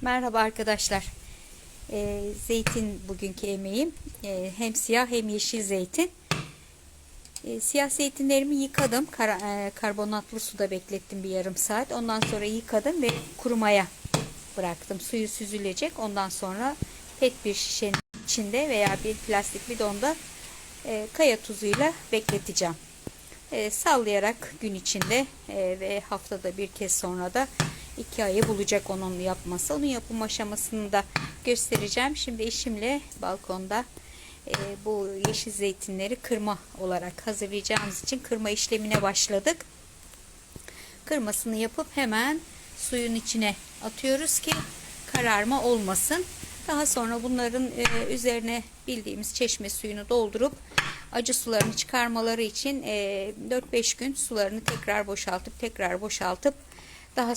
Merhaba arkadaşlar. Ee, zeytin bugünkü emeğim. Ee, hem siyah hem yeşil zeytin. Ee, siyah zeytinlerimi yıkadım. Kara, e, karbonatlı suda beklettim bir yarım saat. Ondan sonra yıkadım ve kurumaya bıraktım. Suyu süzülecek. Ondan sonra pet bir şişenin içinde veya bir plastik bidonda e, kaya tuzuyla bekleteceğim. E, sallayarak gün içinde e, ve haftada bir kez sonra da iki ayı bulacak onun yapması. Onun yapım aşamasını da göstereceğim. Şimdi eşimle balkonda e, bu yeşil zeytinleri kırma olarak hazırlayacağımız için kırma işlemine başladık. Kırmasını yapıp hemen suyun içine atıyoruz ki kararma olmasın. Daha sonra bunların e, üzerine bildiğimiz çeşme suyunu doldurup acı sularını çıkarmaları için e, 4-5 gün sularını tekrar boşaltıp tekrar boşaltıp